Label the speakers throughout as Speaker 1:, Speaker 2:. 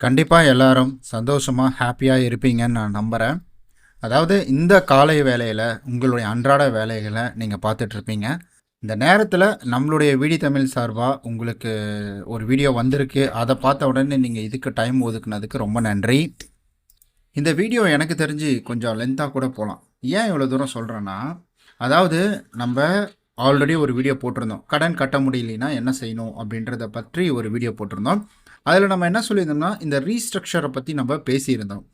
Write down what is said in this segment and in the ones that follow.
Speaker 1: கண்டிப்பாக எல்லாரும் சந்தோஷமாக ஹாப்பியாக இருப்பீங்கன்னு நான் நம்புகிறேன் அதாவது இந்த காலை வேலையில் உங்களுடைய அன்றாட வேலைகளை நீங்கள் பார்த்துட்ருப்பீங்க இந்த நேரத்தில் நம்மளுடைய வீடி தமிழ் சார்பாக உங்களுக்கு ஒரு வீடியோ வந்திருக்கு. அதை பார்த்த உடனே நீங்கள் இதுக்கு டைம் ஒதுக்குனதுக்கு ரொம்ப நன்றி. இந்த வீடியோ எனக்கு தெரிஞ்சு கொஞ்சம் லென்த்தாக கூட போகலாம் ஏன் இவ்வளோ தூரம் சொல்கிறேன்னா அதாவது நம்ம ஆல்ரெடி ஒரு வீடியோ போட்டிருந்தோம். கடன் கட்ட முடியலனா என்ன செய்யணும் அப்படின்றத பற்றி ஒரு வீடியோ போட்டிருந்தோம். அதில் நம்ம என்ன சொல்லியிருந்தோம்னா இந்த ரீஸ்ட்ரக்சரை பற்றி நம்ம பேசியிருந்தோம்.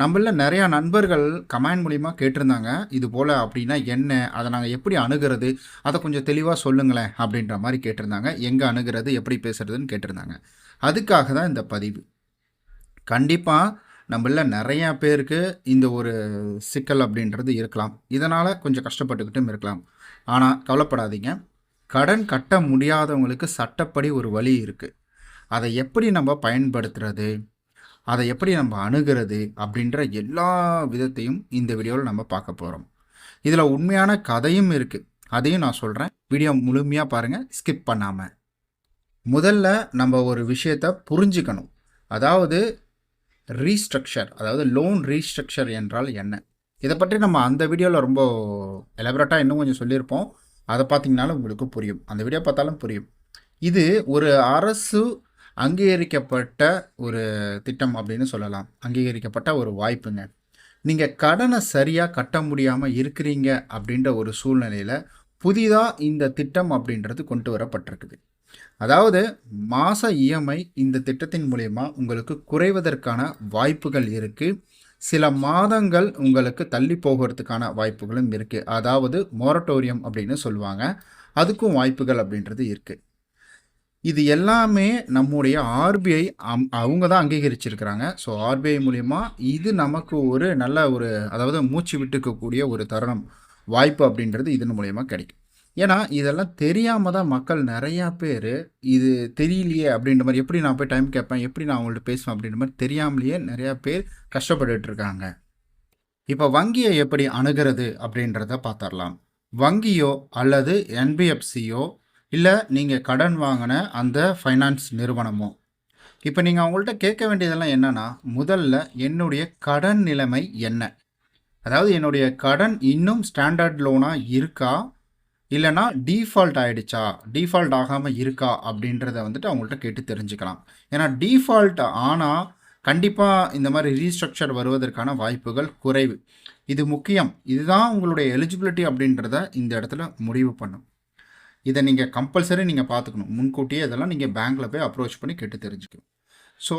Speaker 1: நம்மள நிறையா நண்பர்கள் கமெண்ட் மூலிமா கேட்டிருந்தாங்க இது போல் அப்படின்னா என்ன அதை நாங்கள் எப்படி அணுகிறது அதை கொஞ்சம் தெளிவாக சொல்லுங்களேன் அப்படின்ற மாதிரி கேட்டிருந்தாங்க. எங்கே அணுகிறது எப்படி பேசுகிறதுன்னு கேட்டிருந்தாங்க. அதுக்காக தான் இந்த பதிவு. கண்டிப்பாக நம்மள நிறையா பேருக்கு இந்த ஒரு சிக்கல் அப்படின்றது இருக்கலாம். இதனால் கொஞ்சம் கஷ்டப்பட்டுக்கிட்டும் இருக்கலாம். ஆனால் கவலைப்படாதீங்க. கடன் கட்ட முடியாதவங்களுக்கு சட்டப்படி ஒரு வழி இருக்குது அதை எப்படி நம்ம பயன்படுத்துறது அதை எப்படி நம்ம அணுகிறது அப்படின்ற எல்லா விதத்தையும் இந்த வீடியோவில் நம்ம பார்க்க போகிறோம் இதில் உண்மையான கதையும் இருக்குது அதையும் நான் சொல்கிறேன் வீடியோ முழுமையாக பாருங்கள் ஸ்கிப் பண்ணாமல் முதல்ல நம்ம ஒரு விஷயத்தை புரிஞ்சுக்கணும். அதாவது ரீஸ்ட்ரக்சர் அதாவது லோன் ரீஸ்ட்ரக்சர் என்றால் என்ன? இதை பற்றி நம்ம அந்த வீடியோவில் ரொம்ப எலபரேட்டாக இன்னும் கொஞ்சம் சொல்லியிருப்போம். அதை பார்த்தீங்கனாலும் உங்களுக்கு புரியும். அந்த வீடியோ பார்த்தாலும் புரியும். இது ஒரு அரசு அங்கீகரிக்கப்பட்ட ஒரு திட்டம் அப்படின்னு சொல்லலாம். அங்கீகரிக்கப்பட்ட ஒரு வாய்ப்புங்க. நீங்கள் கடனை சரியாக கட்ட முடியாமல் இருக்கிறீங்க அப்படின்ற ஒரு சூழ்நிலையில் புதிதாக இந்த திட்டம் அப்படின்றது கொண்டு வரப்பட்டிருக்குது. அதாவது மாத இஎம்ஐ இந்த திட்டத்தின் மூலயமா உங்களுக்கு குறைவதற்கான வாய்ப்புகள் இருக்குது சில மாதங்கள் உங்களுக்கு தள்ளி போகிறதுக்கான வாய்ப்புகளும் இருக்குது அதாவது மொரட்டோரியம் அப்படின்னு சொல்லுவாங்க. அதுக்கும் வாய்ப்புகள் அப்படின்றது இருக்குது இது எல்லாமே நம்முடைய ஆர்பிஐ அம் அவங்க தான் அங்கீகரிச்சிருக்கிறாங்க. ஸோ ஆர்பிஐ மூலயமா இது நமக்கு ஒரு நல்ல ஒரு அதாவது மூச்சு விட்டுக்கக்கூடிய ஒரு தருணம் வாய்ப்பு அப்படின்றது இதன் மூலயமா கிடைக்கும். ஏன்னா இதெல்லாம் தெரியாமல் தான் மக்கள் நிறையா பேர் இது தெரியலையே அப்படின்ற மாதிரி எப்படி நான் போய் டைம் கேட்பேன் எப்படி நான் அவங்கள்ட்ட பேசுவேன் அப்படின்ற மாதிரி தெரியாமலேயே நிறையா பேர் கஷ்டப்பட்டுட்டு இருக்காங்க. இப்போ வங்கியை எப்படி அணுகிறது அப்படின்றத பார்த்துடலாம். வங்கியோ அல்லது என்பிஎஃப்சியோ இல்லை நீங்கள் கடன் வாங்கின அந்த ஃபைனான்ஸ் நிறுவனமோ? இப்போ நீங்கள் அவங்கள்ட்ட கேட்க வேண்டியதெல்லாம் என்னென்னா முதல்ல என்னுடைய கடன் நிலைமை என்ன? அதாவது என்னுடைய கடன் இன்னும் ஸ்டாண்டர்ட் லோனாக இருக்கா? இல்லைனா டீஃபால்ட் ஆகிடுச்சா டீஃபால்ட் ஆகாமல் இருக்கா? அப்படின்றத வந்துட்டு அவங்கள்ட்ட கேட்டு தெரிஞ்சுக்கலாம். ஏன்னா டீஃபால்ட் ஆனால் கண்டிப்பாக இந்த மாதிரி ரீஸ்ட்ரக்சர் வருவதற்கான வாய்ப்புகள் குறைவு. இது முக்கியம். இதுதான் உங்களுடைய எலிஜிபிலிட்டி அப்படின்றத இந்த இடத்துல முடிவு பண்ணும். இதை நீங்கள் கம்பல்சரி நீங்கள் பார்த்துக்கணும். முன்கூட்டியே இதெல்லாம் நீங்கள் பேங்க்கில் போய் அப்ரோச் பண்ணி கேட்டு தெரிஞ்சுக்கணும். ஸோ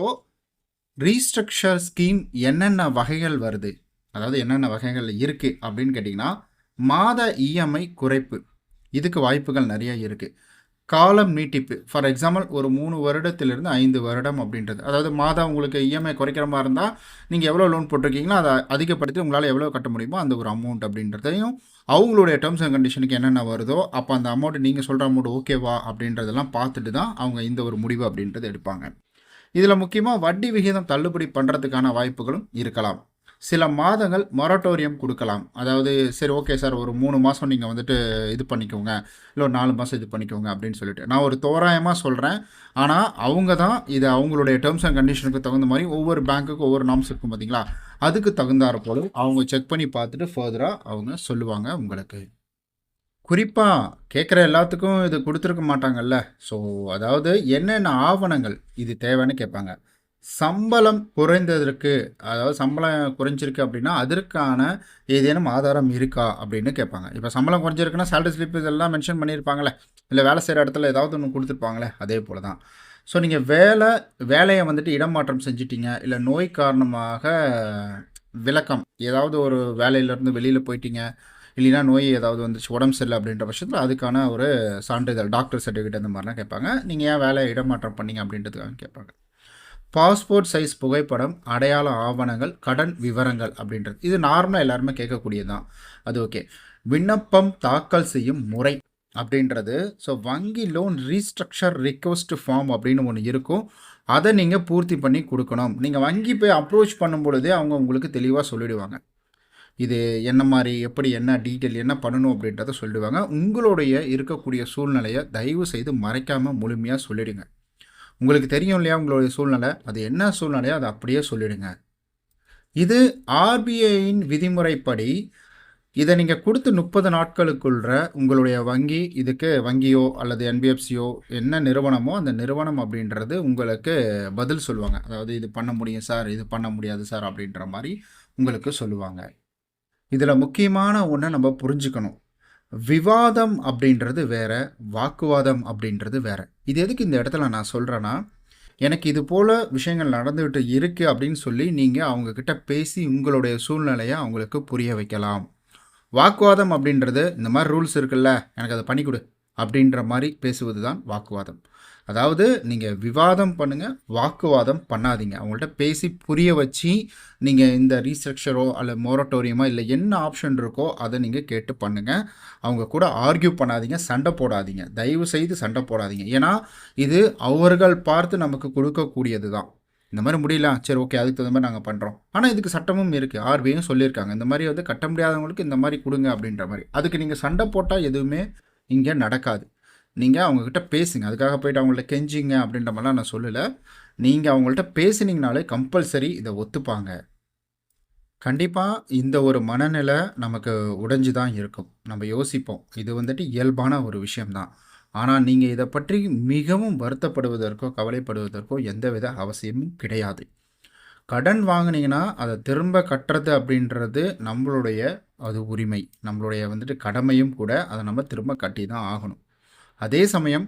Speaker 1: ரீஸ்ட்ரக்சர் ஸ்கீம் என்னென்ன வகைகள் வருது? அதாவது என்னென்ன வகைகள் இருக்குது அப்படின்னு கேட்டிங்கன்னா மாத இஎம்ஐ குறைப்பு. இதுக்கு வாய்ப்புகள் நிறைய இருக்குது காலம் நீட்டிப்பு. ஃபார் எக்ஸாம்பிள் ஒரு மூணு வருடத்திலிருந்து ஐந்து வருடம் அப்படின்றது. அதாவது மாதம் உங்களுக்கு இஎம்ஐ குறைக்கிற மாதிரி இருந்தால் நீங்கள் எவ்வளோ லோன் போட்டிருக்கீங்களோ அதை அதிகப்படுத்தி உங்களால் எவ்வளோ கட்ட முடியுமோ அந்த ஒரு அமௌண்ட் அப்படின்றதையும் அவங்களுடைய டேர்ம்ஸ் அண்ட் கண்டிஷனுக்கு என்னென்ன வருதோ அப்போ அந்த அமௌண்ட் நீங்கள் சொல்கிற அமௌண்ட் ஓகேவா அப்படின்றதெல்லாம் பார்த்துட்டு தான் அவங்க இந்த ஒரு முடிவு அப்படின்றது எடுப்பாங்க. இதில் முக்கியமாக வட்டி விகிதம் தள்ளுபடி பண்ணுறதுக்கான வாய்ப்புகளும் இருக்கலாம். சில மாதங்கள் மொரட்டோரியம் கொடுக்கலாம். அதாவது சரி ஓகே சார் ஒரு மூணு மாதம் நீங்கள் வந்துட்டு இது பண்ணிக்கோங்க. இல்லை நாலு மாதம் இது பண்ணிக்கோங்க அப்படின்னு சொல்லிட்டு. நான் ஒரு தோராயமாக சொல்கிறேன் ஆனால் அவங்க தான் இது அவங்களுடைய டேர்ம்ஸ் அண்ட் கண்டிஷனுக்கு தகுந்த மாதிரி ஒவ்வொரு பேங்க்குக்கு ஒவ்வொரு நாம்ஸ் இருக்கும் பார்த்தீங்களா அதுக்கு தகுந்தாற போல அவங்க செக் பண்ணி பார்த்துட்டு ஃபர்தராக அவங்க சொல்லுவாங்க உங்களுக்கு. குறிப்பாக கேட்குற எல்லாத்துக்கும் இது கொடுத்துருக்க மாட்டாங்கல்ல. ஸோ அதாவது என்னென்ன ஆவணங்கள் இது தேவைன்னு கேட்பாங்க. சம்பளம் குறைந்ததற்கு அதாவது சம்பளம் குறைஞ்சிருக்கு அப்படின்னா அதற்கான ஏதேனும் ஆதாரம் இருக்கா அப்படின்னு கேட்பாங்க. இப்போ சம்பளம் குறைஞ்சிருக்குன்னா சேலரி ஸ்லிப் இதெல்லாம் மென்ஷன் பண்ணியிருப்பாங்களே இல்லை வேலை செய்கிற இடத்துல ஏதாவது ஒன்று கொடுத்துருப்பாங்களே அதே போல் தான் ஸோ நீங்கள் வேலை வேலையை வந்துட்டு இடமாற்றம் செஞ்சிட்டீங்க இல்லை நோய் காரணமாக விளக்கம் ஏதாவது ஒரு வேலையிலேருந்து வெளியில் போயிட்டீங்க இல்லைன்னா நோய் ஏதாவது வந்துச்சு உடம்பு சரியில்லை அப்படின்ற பட்சத்தில் அதுக்கான ஒரு சான்றிதழ் டாக்டர் சர்டிஃபிகேட் அந்த மாதிரிலாம் கேட்பாங்க. நீங்கள் ஏன் வேலையை இடமாற்றம் பண்ணீங்க அப்படின்றதுக்காக கேட்பாங்க. பாஸ்போர்ட் சைஸ் புகைப்படம் அடையாள ஆவணங்கள் கடன் விவரங்கள் அப்படின்றது. இது நார்மலாக எல்லாருமே கேட்கக்கூடியது தான் அது ஓகே. விண்ணப்பம் தாக்கல் செய்யும் முறை அப்படின்றது. ஸோ வங்கி லோன் ரீஸ்ட்ரக்சர் ரிக்வஸ்ட் ஃபார்ம் அப்படின்னு ஒன்று இருக்கும். அதை நீங்கள் பூர்த்தி பண்ணி கொடுக்கணும். நீங்கள் வங்கி போய் அப்ரோச் பண்ணும் பொழுதே அவங்க உங்களுக்கு தெளிவாக சொல்லிடுவாங்க. இது என்ன மாதிரி எப்படி என்ன டீட்டெயில் என்ன பண்ணணும் அப்படின்றத சொல்லிடுவாங்க. உங்களுடைய இருக்கக்கூடிய சூழ்நிலையை தயவு செய்து மறைக்காமல் முழுமையாக சொல்லிடுங்க. உங்களுக்கு தெரியும் இல்லையா உங்களுடைய சூழ்நிலை? அது என்ன சூழ்நிலையோ அதை அப்படியே சொல்லிடுங்க. இது ஆர்பிஐயின் விதிமுறைப்படி இதை நீங்கள் கொடுத்து முப்பது நாட்களுக்குள்ள உங்களுடைய வங்கி இதுக்கு வங்கியோ அல்லது என்பிஎஃப்சியோ என்ன நிறுவனமோ அந்த நிறுவனம் அப்படின்றது உங்களுக்கு பதில் சொல்லுவாங்க. அதாவது இது பண்ண முடியும் சார் இது பண்ண முடியாது சார் அப்படின்ற மாதிரி உங்களுக்கு சொல்லுவாங்க. இதில் முக்கியமான ஒன்றை நம்ம புரிஞ்சுக்கணும். விவாதம் அப்படின்றது வேற வாக்குவாதம் அப்படின்றது வேற. இது எதுக்கு இந்த இடத்துல நான் சொல்கிறேன்னா எனக்கு இது போல் விஷயங்கள் நடந்துகிட்டு இருக்குது அப்படின்னு சொல்லி நீங்கள் அவங்கக்கிட்ட பேசி உங்களுடைய சூழ்நிலையை அவங்களுக்கு புரிய வைக்கலாம். வாக்குவாதம் அப்படின்றது இந்த மாதிரி ரூல்ஸ் இருக்குல்ல எனக்கு அதை பண்ணி கொடு. அப்படின்ற மாதிரி பேசுவது தான் வாக்குவாதம். அதாவது நீங்கள் விவாதம் பண்ணுங்கள் வாக்குவாதம் பண்ணாதீங்க. அவங்கள்ட்ட பேசி புரிய வச்சு நீங்கள் இந்த ரீஸ்ட்ரக்சரோ அல்ல மொரட்டோரியமோ இல்லை என்ன ஆப்ஷன் இருக்கோ அதை நீங்கள் கேட்டு பண்ணுங்கள் அவங்க கூட ஆர்கியூ பண்ணாதீங்க சண்டை போடாதீங்க. தயவு செய்து சண்டை போடாதீங்க. ஏன்னா இது அவர்கள் பார்த்து நமக்கு கொடுக்கக்கூடியது தான் இந்த மாதிரி முடியல. சரி ஓகே அதுக்கு தகுந்த மாதிரி நாங்கள் பண்ணுறோம் ஆனால் இதுக்கு சட்டமும் இருக்குது ஆர்பிஐயும் சொல்லியிருக்காங்க. இந்த மாதிரி வந்து கட்ட முடியாதவங்களுக்கு இந்த மாதிரி கொடுங்க அப்படின்ற மாதிரி. அதுக்கு நீங்கள் சண்டை போட்டால் எதுவுமே இங்கே நடக்காது. நீங்கள் அவங்கக்கிட்ட பேசுங்க. அதுக்காக போயிட்டு அவங்கள்ட்ட கெஞ்சிங்க அப்படின்ற மாதிரிலாம் நான் சொல்லலை. நீங்கள் அவங்கள்ட்ட பேசுனீங்கனாலே கம்பல்சரி இதை ஒத்துப்பாங்க. கண்டிப்பாக இந்த ஒரு மனநிலை நமக்கு உடைஞ்சு தான் இருக்கும். நம்ம யோசிப்போம். இது வந்துட்டு இயல்பான ஒரு விஷயம்தான். ஆனால் நீங்கள் இதை பற்றி மிகவும் வருத்தப்படுவதற்கோ கவலைப்படுவதற்கோ எந்தவித அவசியமும் கிடையாது. கடன் வாங்கினீங்கன்னா அதை திரும்ப கட்டுறது அப்படின்றது நம்மளுடைய அது உரிமை. நம்மளுடைய வந்துட்டு கடமையும் கூட அதை நம்ம திரும்ப கட்டி தான் ஆகணும். அதே சமயம்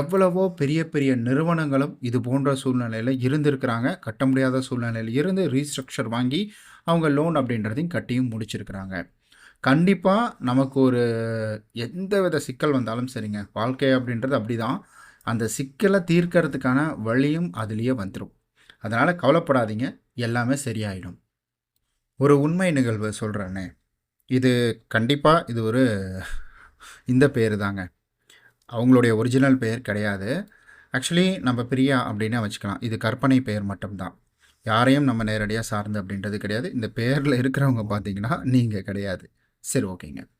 Speaker 1: எவ்வளவோ பெரிய பெரிய நிறுவனங்களும் இது போன்ற சூழ்நிலையில் இருந்திருக்கிறாங்க. கட்ட முடியாத சூழ்நிலையில் இருந்து ரீஸ்ட்ரக்சர் வாங்கி அவங்க லோன் அப்படின்றதையும் கட்டியும் முடிச்சிருக்கிறாங்க. கண்டிப்பாக நமக்கு ஒரு எந்த வித சிக்கல் வந்தாலும் சரிங்க. வாழ்க்கை அப்படின்றது அப்படி தான் அந்த சிக்கலை தீர்க்கறதுக்கான வழியும் அதுலேயே வந்துடும் அதனால் கவலைப்படாதீங்க. எல்லாமே சரியாயிடும். ஒரு உண்மை நிகழ்வு சொல்கிறேனே இது கண்டிப்பாக இது ஒரு இந்த பேர் தாங்க. அவங்களுடைய ஒரிஜினல் பெயர் கிடையாது. ஆக்சுவலி நம்ம பிரியா அப்படின்னே வச்சுக்கலாம். இது கற்பனை பெயர் மட்டும்தான். யாரையும் நம்ம நேரடியாக சார்ந்து அப்படின்றது கிடையாது. இந்த பேரில் இருக்கிறவங்க பார்த்தீங்கன்னா நீங்கள் கிடையாது. சரி ஓகேங்க.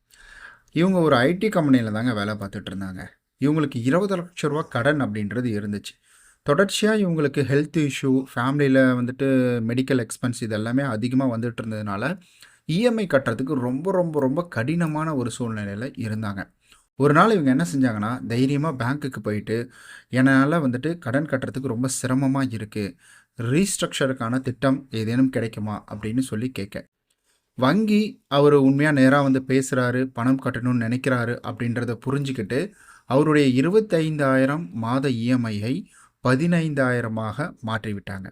Speaker 1: இவங்க ஒரு ஐடி கம்பெனியில் தாங்க வேலை பார்த்துட்டு இருந்தாங்க. இவங்களுக்கு இருபது லட்ச ரூபா கடன் அப்படின்றது இருந்துச்சு. தொடர்ச்சியாக இவங்களுக்கு ஹெல்த் இஷ்யூ ஃபேமிலியில் வந்துட்டு மெடிக்கல் எக்ஸ்பென்ஸ் இது எல்லாமே அதிகமாக வந்துட்டு இருந்ததுனால இஎம்ஐ கட்டுறதுக்கு ரொம்ப ரொம்ப ரொம்ப கடினமான ஒரு சூழ்நிலையில் இருந்தாங்க. ஒரு நாள் இவங்க என்ன செஞ்சாங்கன்னா தைரியமாக பேங்க்குக்கு போயிட்டு என்னால் வந்துட்டு கடன் கட்டுறதுக்கு ரொம்ப சிரமமாக இருக்குது ரீஸ்ட்ரக்சருக்கான திட்டம் ஏதேனும் கிடைக்குமா? அப்படின்னு சொல்லி கேட்க வங்கி அவர் உண்மையாக நேராக வந்து பேசுகிறாரு பணம் கட்டணும்னு நினைக்கிறாரு அப்படின்றத புரிஞ்சுக்கிட்டு அவருடைய இருபத்தைந்தாயிரம் மாத இஎம்ஐயை பதினைந்தாயிரமாக மாற்றிவிட்டாங்க.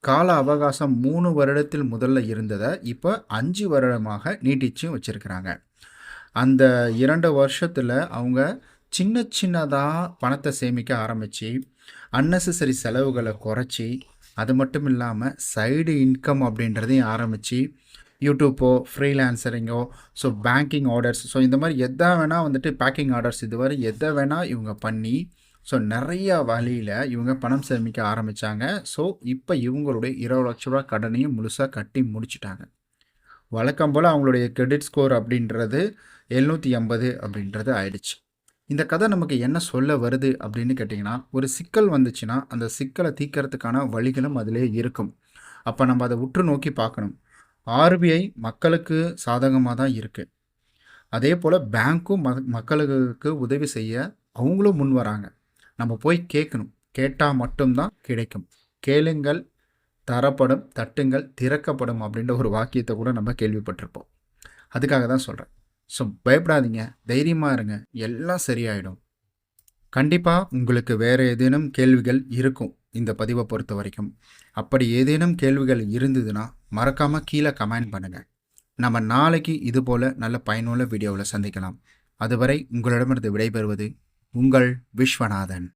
Speaker 1: கால அவகாசம் மூணு வருடத்தில் முதல்ல இருந்ததை இப்போ அஞ்சு வருடமாக நீட்டிச்சும் வச்சுருக்கிறாங்க. அந்த இரண்டு வருஷத்தில் அவங்க சின்ன சின்னதாக பணத்தை சேமிக்க ஆரம்பித்து அன்னெசரி செலவுகளை குறைச்சி அது மட்டும் இல்லாமல் சைடு இன்கம் அப்படின்றதையும் ஆரம்பித்து யூடியூப்போ ஃப்ரீலான்சரிங்கோ ஸோ பேங்கிங் ஆர்டர்ஸ் ஸோ இந்த மாதிரி எதை வேணால் வந்துட்டு பேக்கிங் ஆர்டர்ஸ் இதுவரை எதை வேணால் இவங்க பண்ணி ஸோ நிறையா வழியில் இவங்க பணம் சேமிக்க ஆரம்பித்தாங்க ஸோ இப்போ இவங்களுடைய இருபது லட்ச ரூபா கடனையும் முழுசாக கட்டி முடிச்சிட்டாங்க. வழக்கம் போல் அவங்களுடைய கிரெடிட் ஸ்கோர் அப்படின்றது எழுநூற்றி எண்பது அப்படின்றது ஆயிடுச்சு. இந்த கதை நமக்கு என்ன சொல்ல வருது அப்படின்னு கேட்டிங்கன்னா ஒரு சிக்கல் வந்துச்சுன்னா அந்த சிக்கலை தீக்கிறதுக்கான வழிகளும் அதிலே இருக்கும். அப்போ நம்ம அதை உற்று நோக்கி பார்க்கணும். ஆர்பிஐ மக்களுக்கு சாதகமாக தான் இருக்குது அதே போல் பேங்க்கும் மக்களுக்கு உதவி செய்ய அவங்களும் முன் வராங்க. நம்ம போய் கேட்கணும். கேட்டால் மட்டும்தான் கிடைக்கும். கேளுங்கள் தரப்படும் தட்டுங்கள் திறக்கப்படும் அப்படின்ற ஒரு வாக்கியத்தை கூட நம்ம கேள்விப்பட்டிருப்போம். அதுக்காக தான் சொல்கிறேன் ஸோ பயப்படாதீங்க. தைரியமாக இருங்க. எல்லாம் சரியாயிடும். கண்டிப்பாக உங்களுக்கு வேறு ஏதேனும் கேள்விகள் இருக்கும் இந்த பதிவை பொறுத்த வரைக்கும். அப்படி ஏதேனும் கேள்விகள் இருந்ததுன்னா மறக்காமல் கீழே கமெண்ட் பண்ணுங்கள் நம்ம நாளைக்கு இதுபோல் நல்ல பயனுள்ள வீடியோவில் சந்திக்கலாம். அதுவரை உங்களிடமிருந்து விடைபெறுவது உங்கள் விஸ்வநாதன்.